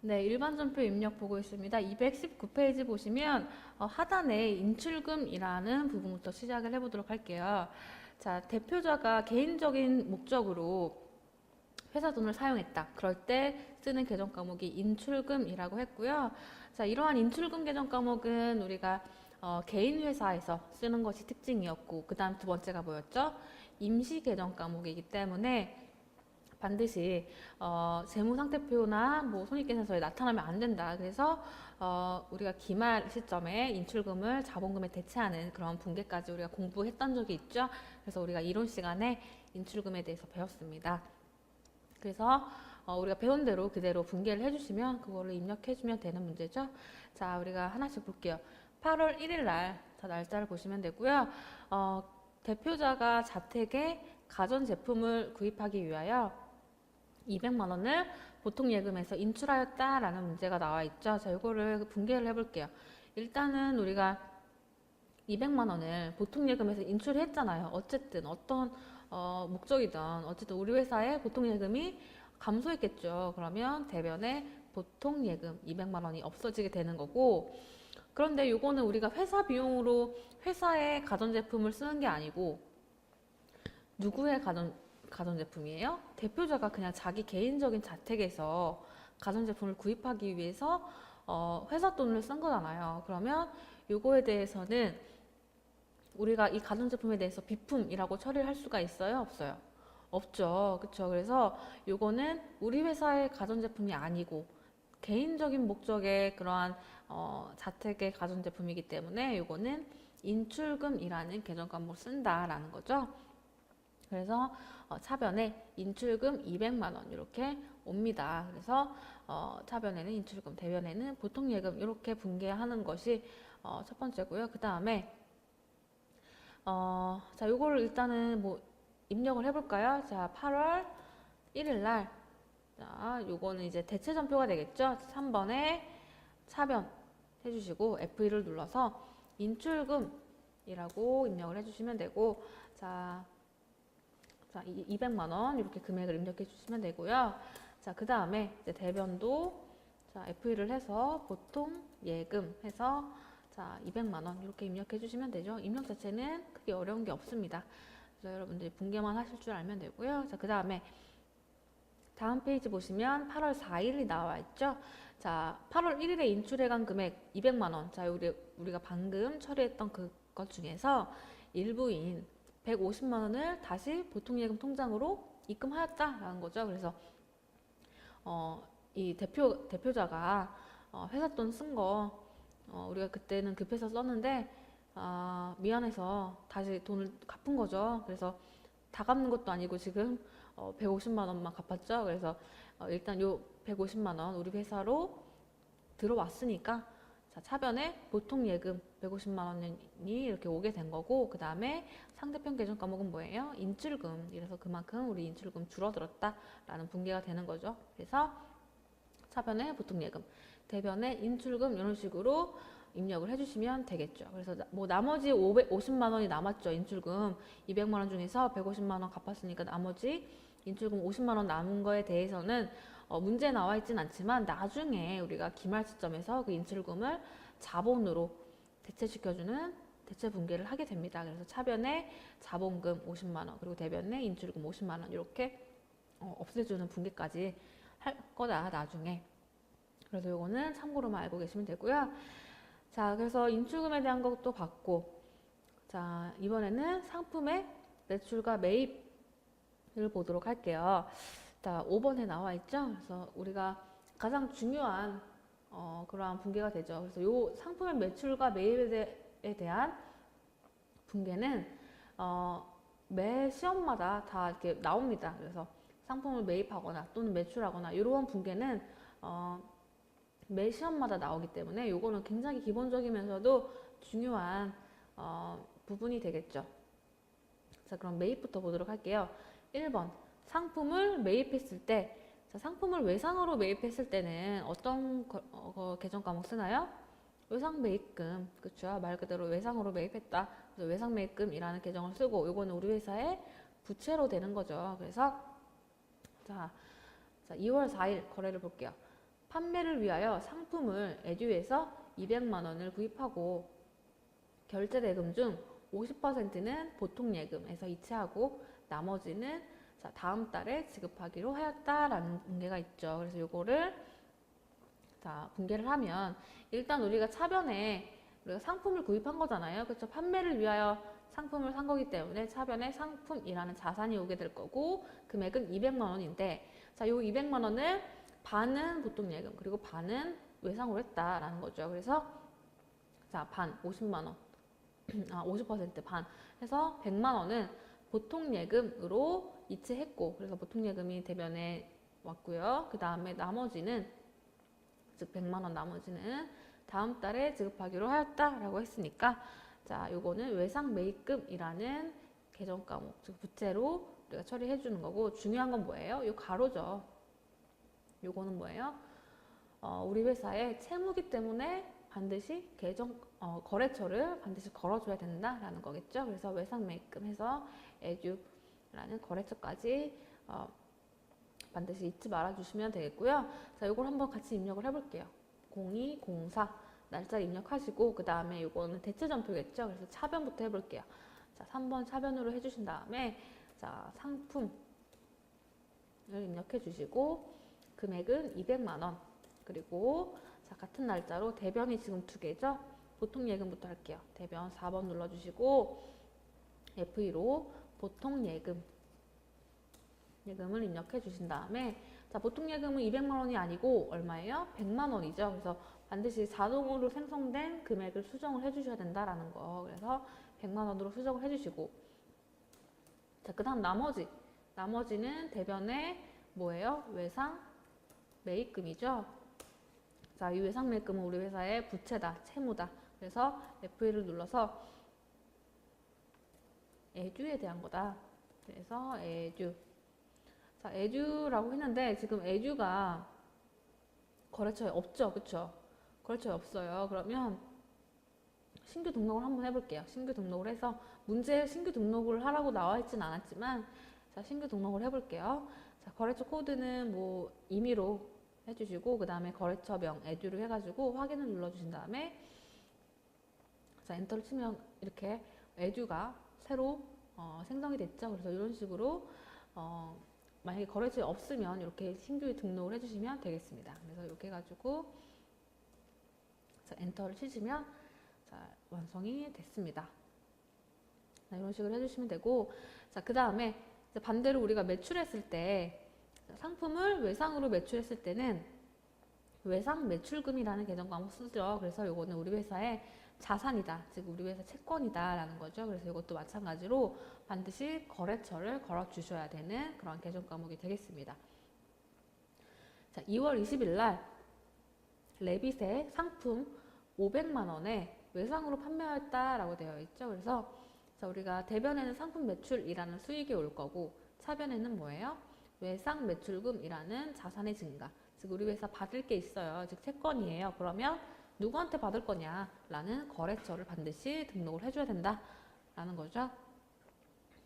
네, 일반 전표 입력 보고 있습니다. 219페이지 보시면 어, 하단에 인출금이라는 부분부터 시작을 해보도록 할게요. 자, 대표자가 개인적인 목적으로 회사 돈을 사용했다. 그럴 때 쓰는 계정 과목이 인출금이라고 했고요. 자, 이러한 인출금 계정 과목은 우리가 어, 개인 회사에서 쓰는 것이 특징이었고, 그 다음 두 번째가 뭐였죠? 임시 계정 과목이기 때문에 반드시 어, 재무상태표나 뭐 손익계산서에 나타나면 안 된다. 그래서 어, 우리가 기말 시점에 인출금을 자본금에 대체하는 그런 분계까지 우리가 공부했던 적이 있죠. 그래서 우리가 이론 시간에 인출금에 대해서 배웠습니다. 그래서 어, 우리가 배운 대로 그대로 분계를 해주시면 그거를 입력해주면 되는 문제죠. 자, 우리가 하나씩 볼게요. 8월 1일 날, 자, 날짜를 보시면 되고요. 어, 대표자가 자택에 가전제품을 구입하기 위하여 200만 원을 보통 예금에서 인출하였다라는 문제가 나와 있죠. 자, 이거를 분개를 해볼게요. 일단은 우리가 200만 원을 보통 예금에서 인출했잖아요. 어쨌든 어떤 어, 목적이든 어쨌든 우리 회사의 보통 예금이 감소했겠죠. 그러면 대변에 보통 예금 200만 원이 없어지게 되는 거고 그런데 요거는 우리가 회사 비용으로 회사의 가전제품을 쓰는 게 아니고 누구의 가전 가전제품이에요? 대표자가 그냥 자기 개인적인 자택에서 가전제품을 구입하기 위해서 어, 회사 돈을 쓴 거잖아요. 그러면 요거에 대해서는 우리가 이 가전제품에 대해서 비품이라고 처리를 할 수가 있어요? 없어요? 없죠. 그쵸? 그래서 요거는 우리 회사의 가전제품이 아니고 개인적인 목적의 그러한 어, 자택의 가전제품이기 때문에 요거는 인출금이라는 계정 과목을 쓴다라는 거죠. 그래서 어, 차변에 인출금 200만 원 이렇게 옵니다. 그래서 어, 차변에는 인출금, 대변에는 보통 예금 이렇게 분개하는 것이 어, 첫 번째고요. 그 다음에 어, 자 요거를 일단은 뭐 입력을 해볼까요? 자 8월 1일 날 자, 요거는 이제 대체 전표가 되겠죠? 3번에 차변 해주시고 F1을 눌러서 인출금이라고 입력을 해주시면 되고 자 자, 200만 원 이렇게 금액을 입력해 주시면 되고요. 자, 그 다음에 이제 대변도 자, F1을 해서 보통 예금 해서 자, 200만 원 이렇게 입력해 주시면 되죠. 입력 자체는 크게 어려운 게 없습니다. 그래서 여러분들이 분개만 하실 줄 알면 되고요. 자, 그 다음에 다음 페이지 보시면 8월 4일이 나와 있죠. 자, 8월 1일에 인출해간 금액 200만 원. 자, 우리 우리가 방금 처리했던 그것 중에서 일부인 150만 원을 다시 보통 예금 통장으로 입금하였다라는 거죠. 그래서 어, 이 대표 대표자가 어, 회사 돈 쓴거 어, 우리가 그때는 급해서 썼는데 아, 미안해서 다시 돈을 갚은 거죠. 그래서 다 갚는 것도 아니고 지금 어, 150만 원만 갚았죠. 그래서 어, 일단 요 150만 원 우리 회사로 들어왔으니까 자, 차변에 보통 예금 150만 원이 이렇게 오게 된 거고 그 다음에 상대편 계정 과목은 뭐예요? 인출금. 이래서 그만큼 우리 인출금 줄어들었다라는 분개가 되는 거죠. 그래서 차변에 보통 예금, 대변에 인출금 이런 식으로 입력을 해주시면 되겠죠. 그래서 나- 뭐 나머지 550만 원이 남았죠. 인출금 200만 원 중에서 150만 원 갚았으니까 나머지 인출금 50만 원 남은 거에 대해서는 어, 문제 나와 있진 않지만 나중에 우리가 기말 시점에서 그 인출금을 자본으로 대체시켜주는 대체 분개를 하게 됩니다. 그래서 차변에 자본금 50만 원 그리고 대변에 인출금 50만 원 이렇게 어, 없애주는 분개까지 할 거다 나중에. 그래서 이거는 참고로만 알고 계시면 되고요. 자, 그래서 인출금에 대한 것도 봤고, 자 이번에는 상품의 매출과 매입을 보도록 할게요. 자, 5번에 나와 있죠. 그래서 우리가 가장 중요한 어, 그러한 분개가 되죠. 그래서 요 상품의 매출과 매입에 대, 대한 분개는 어, 매 시험마다 다 이렇게 나옵니다. 그래서 상품을 매입하거나 또는 매출하거나 이러한 분개는 어, 매 시험마다 나오기 때문에 요거는 굉장히 기본적이면서도 중요한 어, 부분이 되겠죠. 자, 그럼 매입부터 보도록 할게요. 1번. 상품을 매입했을 때, 자, 상품을 외상으로 매입했을 때는 어떤 거, 어, 거 계정 과목 쓰나요? 외상 매입금, 그쵸? 말 그대로 외상으로 매입했다. 그래서 외상 매입금이라는 계정을 쓰고, 요거는 우리 회사의 부채로 되는 거죠. 그래서, 자, 자 2월 4일 거래를 볼게요. 판매를 위하여 상품을 에듀에서 200만 원을 구입하고 결제 대금 중 50%는 보통 예금에서 이체하고 나머지는 자, 다음 달에 지급하기로 하였다라는 붕괴가 있죠. 그래서 요거를 자, 붕괴를 하면 일단 우리가 차변에 우리가 상품을 구입한 거잖아요. 그렇죠? 판매를 위하여 상품을 산 거기 때문에 차변에 상품이라는 자산이 오게 될 거고 금액은 200만 원인데 자, 요 200만 원을 반은 보통 예금 그리고 반은 외상으로 했다라는 거죠. 그래서 자, 반 50만 원. 아, 50%반 해서 100만 원은 보통 예금으로 이체했고 그래서 보통 예금이 대변에 왔고요. 그 다음에 나머지는 즉 100만 원 나머지는 다음 달에 지급하기로 하였다라고 했으니까 자, 요거는 외상 매입금이라는 계정 과목 즉 부채로 우리가 처리해 주는 거고 중요한 건 뭐예요? 요 가로죠. 요거는 뭐예요? 어, 우리 회사의 채무기 때문에 반드시 계정 어, 거래처를 반드시 걸어줘야 된다라는 거겠죠. 그래서 외상 매입금 해서 에듀라는 거래처까지 어, 반드시 잊지 말아 주시면 되겠고요. 자, 이걸 한번 같이 입력을 해볼게요. 0204 날짜 입력하시고 그 다음에 이거는 대체 점표겠죠. 그래서 차변부터 해볼게요. 자, 3번 차변으로 해주신 다음에 자 상품을 입력해 주시고 금액은 200만 원 그리고 자, 같은 날짜로 대변이 지금 두 개죠. 보통 예금부터 할게요. 대변 4번 눌러주시고 F2로 보통 예금 예금을 입력해 주신 다음에 자, 보통 예금은 200만 원이 아니고 얼마예요? 100만 원이죠. 그래서 반드시 자동으로 생성된 금액을 수정을 해 주셔야 된다라는 거. 그래서 100만 원으로 수정을 해 주시고 자, 그다음 나머지 나머지는 대변에 뭐예요? 외상 매입금이죠. 자, 이 외상 매입금은 우리 회사의 부채다, 채무다. 그래서 F1을 눌러서 에듀에 대한 거다. 그래서 에듀. 자, 에듀라고 했는데 지금 에듀가 거래처에 없죠. 그쵸? 거래처에 없어요. 그러면 신규 등록을 한번 해볼게요. 신규 등록을 해서 문제 신규 등록을 하라고 나와 있진 않았지만 자, 신규 등록을 해볼게요. 자, 거래처 코드는 뭐 임의로 해주시고 그 다음에 거래처명 에듀를 해가지고 확인을 눌러주신 다음에 자 엔터를 치면 이렇게 에듀가 새로 어, 생성이 됐죠. 그래서 이런 식으로 어, 만약에 거래처에 없으면 이렇게 신규 등록을 해주시면 되겠습니다. 그래서 이렇게 해가지고 자, 엔터를 치시면 자, 완성이 됐습니다. 자, 이런 식으로 해주시면 되고 자그 다음에 반대로 우리가 매출했을 때 상품을 외상으로 매출했을 때는 외상 매출금이라는 계정 과목 쓰죠. 그래서 이거는 우리 회사의 자산이다. 즉 우리 회사 채권이다라는 거죠. 그래서 이것도 마찬가지로 반드시 거래처를 걸어 주셔야 되는 그런 계정 과목이 되겠습니다. 자, 2월 20일 날 레빗의 상품 500만 원에 외상으로 판매했다라고 되어 있죠. 그래서 자, 우리가 대변에는 상품 매출이라는 수익이 올 거고 차변에는 뭐예요? 외상 매출금이라는 자산의 증가. 즉 우리 회사 받을 게 있어요. 즉 채권이에요. 그러면 누구한테 받을 거냐라는 거래처를 반드시 등록을 해줘야 된다라는 거죠.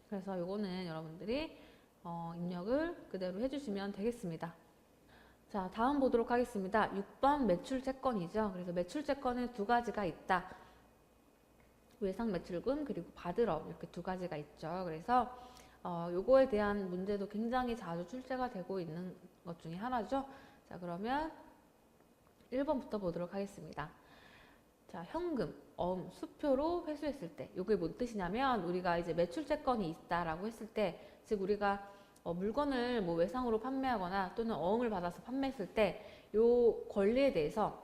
그래서 요거는 여러분들이 어, 입력을 그대로 해주시면 되겠습니다. 자, 다음 보도록 하겠습니다. 6번 매출 채권이죠. 그래서 매출 채권은 두 가지가 있다. 외상 매출금 그리고 받으러 이렇게 두 가지가 있죠. 그래서 어, 요거에 대한 문제도 굉장히 자주 출제가 되고 있는 것 중에 하나죠. 자, 그러면 1번부터 보도록 하겠습니다. 자, 현금, 엄, 수표로 회수했을 때, 이게 뭔 뜻이냐면, 우리가 이제 매출채권이 있다라고 했을 때, 즉, 우리가 어, 물건을 뭐 외상으로 판매하거나 또는 어음을 받아서 판매했을 때, 요 권리에 대해서,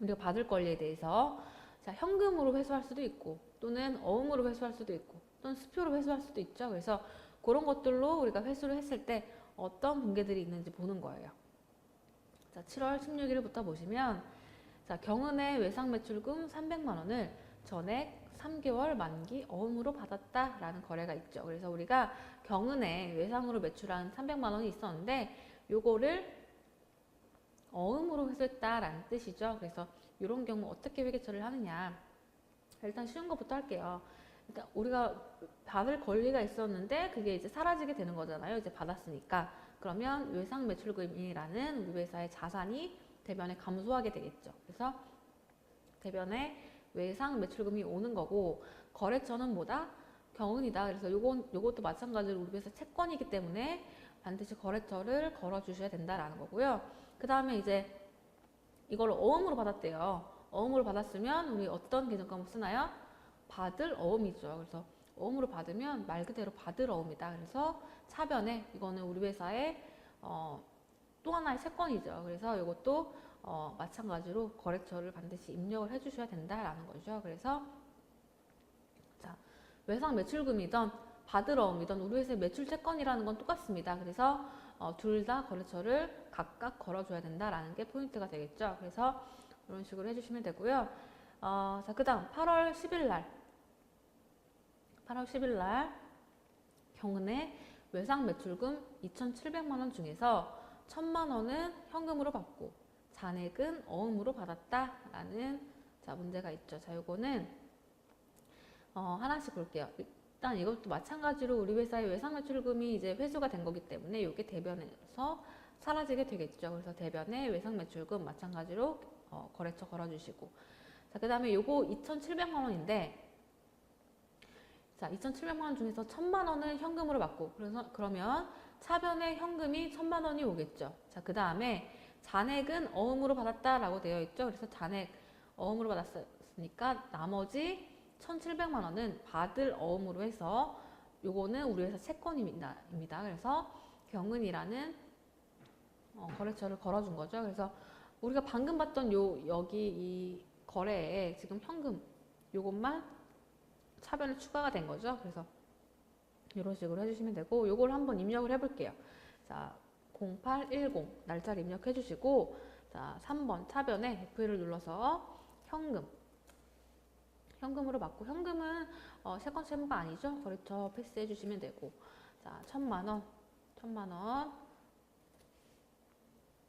우리가 받을 권리에 대해서, 자, 현금으로 회수할 수도 있고, 또는 어음으로 회수할 수도 있고, 또는 수표로 회수할 수도 있죠. 그래서 그런 것들로 우리가 회수를 했을 때 어떤 붕괴들이 있는지 보는 거예요. 자, 7월 16일부터 보시면 자, 경은의 외상 매출금 300만 원을 전액 3개월 만기 어음으로 받았다라는 거래가 있죠. 그래서 우리가 경은에 외상으로 매출한 300만 원이 있었는데 요거를 어음으로 회수했다라는 뜻이죠. 그래서 이런 경우 어떻게 회계 처리를 하느냐. 일단 쉬운 것부터 할게요. 일단 우리가 받을 권리가 있었는데 그게 이제 사라지게 되는 거잖아요. 이제 받았으니까. 그러면 외상 매출금이라는 우리 회사의 자산이 대변에 감소하게 되겠죠. 그래서 대변에 외상 매출금이 오는 거고 거래처는 뭐다? 경은이다. 그래서 요건 요것도 마찬가지로 우리 회사 채권이기 때문에 반드시 거래처를 걸어 주셔야 된다라는 거고요. 그다음에 이제 이걸 어음으로 받았대요. 어음으로 받았으면 우리 어떤 개정 과목 쓰나요? 받을 어음이죠. 그래서 어음으로 받으면 말 그대로 받을 어음이다. 그래서 차변에 이거는 우리 회사의 어, 또 하나의 채권이죠. 그래서 이것도 어, 마찬가지로 거래처를 반드시 입력을 해주셔야 된다라는 거죠. 그래서 자 외상 매출금이던 받을 어음이던 우리 회사의 매출 채권이라는 건 똑같습니다. 그래서 어, 둘 다 거래처를 각각 걸어줘야 된다라는 게 포인트가 되겠죠. 그래서 이런 식으로 해주시면 되고요. 어, 자, 그 다음 8월 10일 날 8월 10일 날 경은의 외상 매출금 2,700만 원 중에서 1,000만 원은 현금으로 받고 잔액은 어음으로 받았다라는 자 문제가 있죠. 자, 요거는 어, 하나씩 볼게요. 일단 이것도 마찬가지로 우리 회사의 외상 매출금이 이제 회수가 된 거기 때문에 이게 대변에서 사라지게 되겠죠. 그래서 대변에 외상 매출금 마찬가지로 어, 거래처 걸어주시고 자, 그 다음에 요거 2,700만 원인데 자, 2,700만 원 중에서 1,000만 원은 현금으로 받고 그래서 그러면 차변에 현금이 1,000만 원이 오겠죠. 자, 그 다음에 잔액은 어음으로 받았다라고 되어 있죠. 그래서 잔액 어음으로 받았으니까 나머지 1,700만 원은 받을 어음으로 해서 요거는 우리 회사 채권입니다. 입니다. 그래서 경은이라는 어, 거래처를 걸어준 거죠. 그래서 우리가 방금 봤던 요 여기 이 거래에 지금 현금 요것만 차변에 추가가 된 거죠. 그래서 이런 식으로 해주시면 되고 요걸 한번 입력을 해볼게요. 자, 0810 날짜를 입력해 주시고 자, 3번 차변에 F1을 눌러서 현금 현금으로 받고 현금은 어, 세컨 채무가 아니죠. 거래처 패스해 주시면 되고 자, 천만 원, 천만 원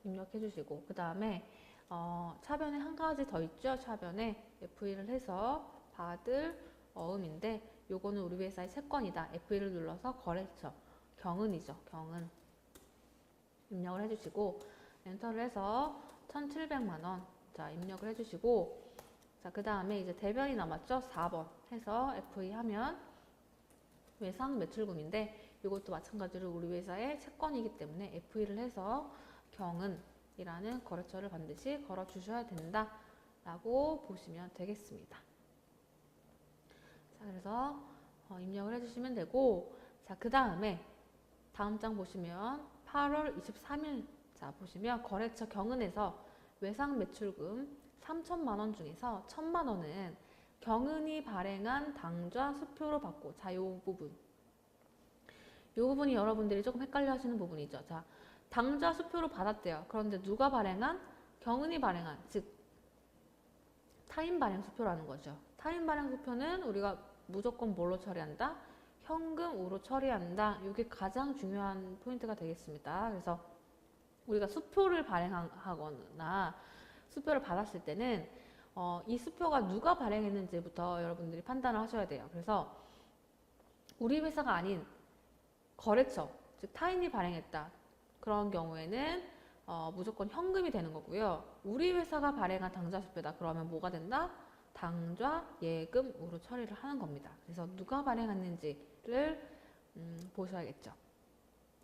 입력해 주시고 그 다음에 어, 차변에 한 가지 더 있죠. 차변에 F1을 해서 받을 어음인데 요거는 우리 회사의 채권이다. F1을 눌러서 거래처 경은이죠. 경은 입력을 해주시고 엔터를 해서 1,700만 원 자, 입력을 해주시고 자, 그 다음에 이제 대변이 남았죠? 4번 해서 F2 하면 외상 매출금인데 이것도 마찬가지로 우리 회사의 채권이기 때문에 F2를 해서 경은이라는 거래처를 반드시 걸어 주셔야 된다 라고 보시면 되겠습니다. 자, 그래서 어, 입력을 해주시면 되고 자, 그 다음에 다음 장 보시면 8월 23일 자 보시면 거래처 경은에서 외상 매출금 3천만 원 중에서 1천만 원은 경은이 발행한 당좌 수표로 받고 자 요 부분 요 부분이 여러분들이 조금 헷갈려 하시는 부분이죠. 자 당좌 수표로 받았대요. 그런데 누가 발행한? 경은이 발행한 즉 타인 발행 수표라는 거죠. 타인 발행 수표는 우리가 무조건 뭘로 처리한다? 현금으로 처리한다. 이게 가장 중요한 포인트가 되겠습니다. 그래서 우리가 수표를 발행하거나 수표를 받았을 때는 어, 이 수표가 누가 발행했는지부터 여러분들이 판단을 하셔야 돼요. 그래서 우리 회사가 아닌 거래처, 즉 타인이 발행했다. 그런 경우에는 어, 무조건 현금이 되는 거고요. 우리 회사가 발행한 당좌 수표다. 그러면 뭐가 된다? 당좌 예금으로 처리를 하는 겁니다. 그래서 누가 발행했는지를 음, 보셔야겠죠.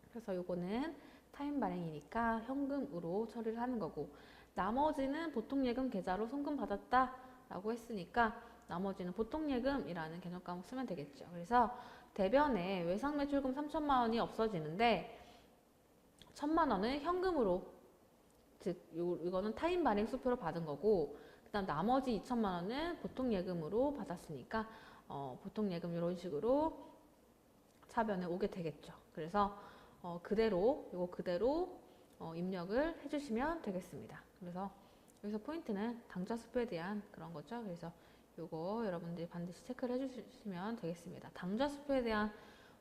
그래서 요거는 타임 발행이니까 현금으로 처리를 하는 거고 나머지는 보통 예금 계좌로 송금 받았다 라고 했으니까 나머지는 보통 예금이라는 개념 과목 쓰면 되겠죠. 그래서 대변에 외상 매출금 3천만 원이 없어지는데 천만 원은 현금으로 즉 요, 이거는 타임 발행 수표로 받은 거고 그다음 나머지 2천만 원은 보통 예금으로 받았으니까 어, 보통 예금 이런 식으로 차변에 오게 되겠죠. 그래서 어, 그대로 이거 그대로 어, 입력을 해주시면 되겠습니다. 그래서 여기서 포인트는 당좌 수표에 대한 그런 거죠. 그래서 요거 여러분들이 반드시 체크를 해주시면 되겠습니다. 당좌 수표에 대한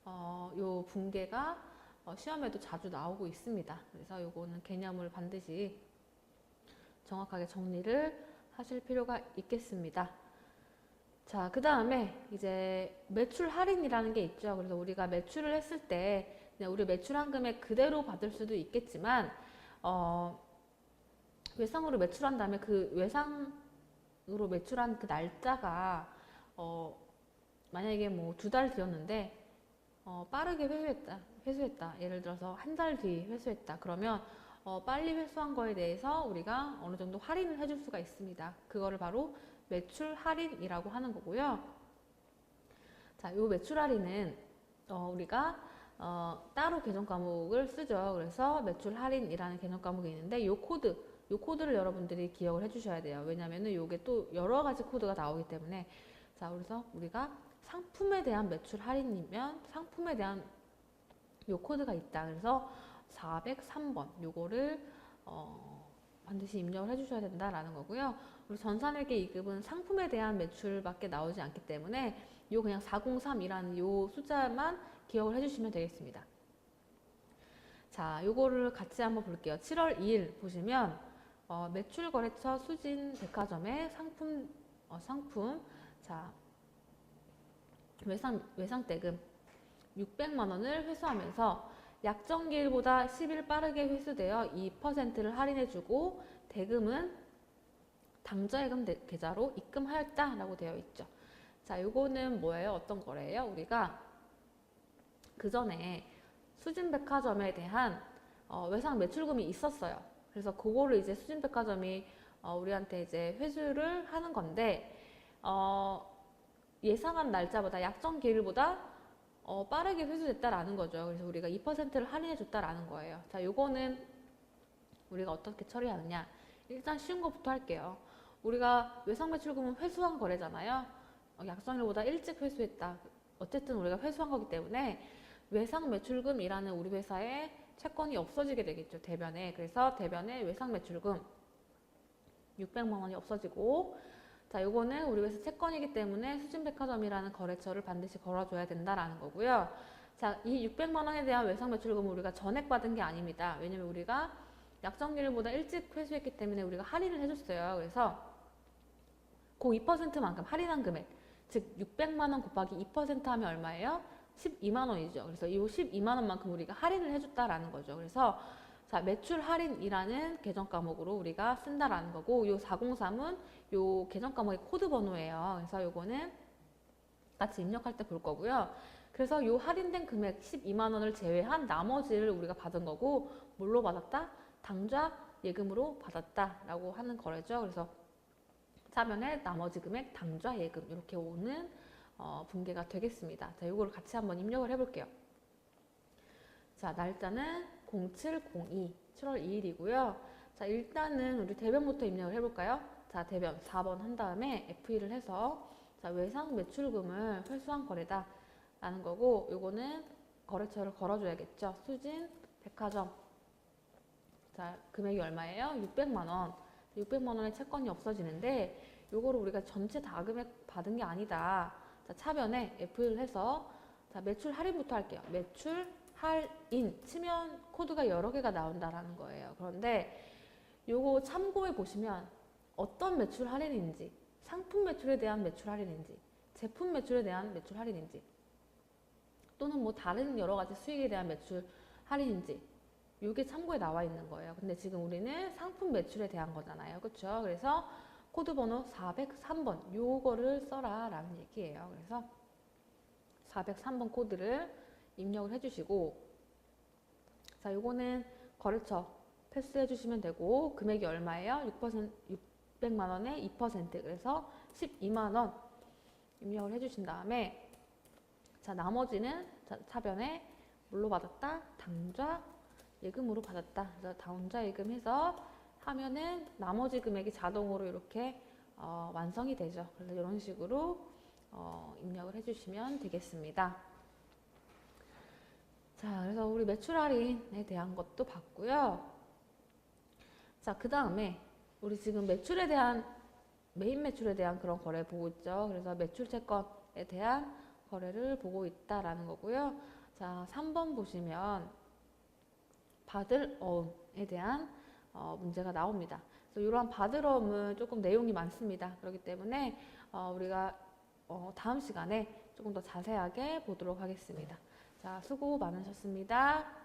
어, 요 붕괴가 어, 시험에도 자주 나오고 있습니다. 그래서 요거는 개념을 반드시 정확하게 정리를 하실 필요가 있겠습니다. 자, 그 다음에 이제 매출 할인이라는 게 있죠. 그래서 우리가 매출을 했을 때 그냥 우리 매출한 금액 그대로 받을 수도 있겠지만, 어, 외상으로 매출한 다음에 그 외상으로 매출한 그 날짜가 어, 만약에 뭐 두 달 뒤였는데 어, 빠르게 회수했다, 회수했다. 예를 들어서 한 달 뒤 회수했다. 그러면 어, 빨리 회수한 거에 대해서 우리가 어느 정도 할인을 해줄 수가 있습니다. 그거를 바로 매출 할인이라고 하는 거고요. 자, 요 매출 할인은 어, 우리가 어, 따로 개정 과목을 쓰죠. 그래서 매출 할인이라는 개정 과목이 있는데 요 코드, 요 코드를 여러분들이 기억을 해주셔야 돼요. 왜냐면은 요게 또 여러 가지 코드가 나오기 때문에 자, 그래서 우리가 상품에 대한 매출 할인이면 상품에 대한 요 코드가 있다. 그래서 403번 요거를 어, 반드시 입력을 해주셔야 된다라는 거고요. 그리고 전산회계 2급은 상품에 대한 매출밖에 나오지 않기 때문에 요 그냥 403이라는 요 숫자만 기억을 해주시면 되겠습니다. 자, 요거를 같이 한번 볼게요. 7월 2일 보시면 어, 매출 거래처 수진 백화점의 상품 어, 상품 자 외상 외상 대금 600만 원을 회수하면서 약정기일보다 10일 빠르게 회수되어 2%를 할인해주고 대금은 당좌예금 대- 계좌로 입금하였다 라고 되어 있죠. 자, 요거는 뭐예요? 어떤 거래예요? 우리가 그 전에 수진백화점에 대한 어, 외상 매출금이 있었어요. 그래서 그거를 이제 수진백화점이 어, 우리한테 이제 회수를 하는 건데 어, 예상한 날짜보다 약정 기일보다 어, 빠르게 회수됐다라는 거죠. 그래서 우리가 2%를 할인해 줬다라는 거예요. 자, 요거는 우리가 어떻게 처리하느냐? 일단 쉬운 것부터 할게요. 우리가 외상 매출금은 회수한 거래잖아요. 어, 약정일보다 일찍 회수했다. 어쨌든 우리가 회수한 거기 때문에 외상 매출금이라는 우리 회사의 채권이 없어지게 되겠죠. 대변에. 그래서 대변에 외상 매출금 600만 원이 없어지고 자, 요거는 우리 회사 채권이기 때문에 수진백화점이라는 거래처를 반드시 걸어줘야 된다라는 거고요. 자, 이 600만 원에 대한 외상 매출금은 우리가 전액 받은 게 아닙니다. 왜냐면 우리가 약정기일보다 일찍 회수했기 때문에 우리가 할인을 해줬어요. 그래서 그 2%만큼 할인한 금액, 즉 600만 원 곱하기 2% 하면 얼마예요? 12만 원이죠. 그래서 이 12만 원만큼 우리가 할인을 해줬다라는 거죠. 그래서 자, 매출 할인이라는 계정 과목으로 우리가 쓴다라는 거고, 요 403은 요 계정 과목의 코드 번호예요. 그래서 요거는 같이 입력할 때 볼 거고요. 그래서 요 할인된 금액 12만 원을 제외한 나머지를 우리가 받은 거고, 뭘로 받았다? 당좌 예금으로 받았다라고 하는 거래죠. 그래서 차변에 나머지 금액 당좌 예금 이렇게 오는 어, 분계가 되겠습니다. 자, 요거를 같이 한번 입력을 해볼게요. 자, 날짜는 0702 7월 2일이고요. 자, 일단은 우리 대변부터 입력을 해볼까요? 자, 대변 4번 한 다음에 F1을 해서 자, 외상 매출금을 회수한 거래다 라는 거고 요거는 거래처를 걸어줘야겠죠. 수진 백화점 자, 금액이 얼마예요? 600만 원. 600만 원의 채권이 없어지는데 요거를 우리가 전체 다 금액 받은 게 아니다. 자, 차변에 F를 해서 자, 매출 할인부터 할게요. 매출 할인 치면 코드가 여러 개가 나온다라는 거예요. 그런데 요거 참고해 보시면 어떤 매출 할인인지 상품 매출에 대한 매출 할인인지 제품 매출에 대한 매출 할인인지 또는 뭐 다른 여러 가지 수익에 대한 매출 할인인지 이게 참고에 나와 있는 거예요. 근데 지금 우리는 상품 매출에 대한 거잖아요. 그렇죠? 그래서 코드 번호 403번 요거를 써라 라는 얘기예요. 그래서 403번 코드를 입력을 해주시고 자 요거는 거래처 패스해 주시면 되고 금액이 얼마예요? 6% 600만 원에 2% 그래서 12만 원 입력을 해 주신 다음에 자 나머지는 자, 차변에 뭘로 받았다? 당좌 예금으로 받았다. 그래서 당좌 예금 해서 하면은 나머지 금액이 자동으로 이렇게 어, 완성이 되죠. 그래서 이런 식으로 어, 입력을 해주시면 되겠습니다. 자, 그래서 우리 매출 할인에 대한 것도 봤고요. 자, 그 다음에 우리 지금 매출에 대한 메인 매출에 대한 그런 거래 보고 있죠. 그래서 매출 채권에 대한 거래를 보고 있다라는 거고요. 자, 3번 보시면 받을 어음에 대한 어, 문제가 나옵니다. 그래서 이러한 받을 어음은 조금 내용이 많습니다. 그렇기 때문에 어, 우리가 어, 다음 시간에 조금 더 자세하게 보도록 하겠습니다. 자, 수고 많으셨습니다.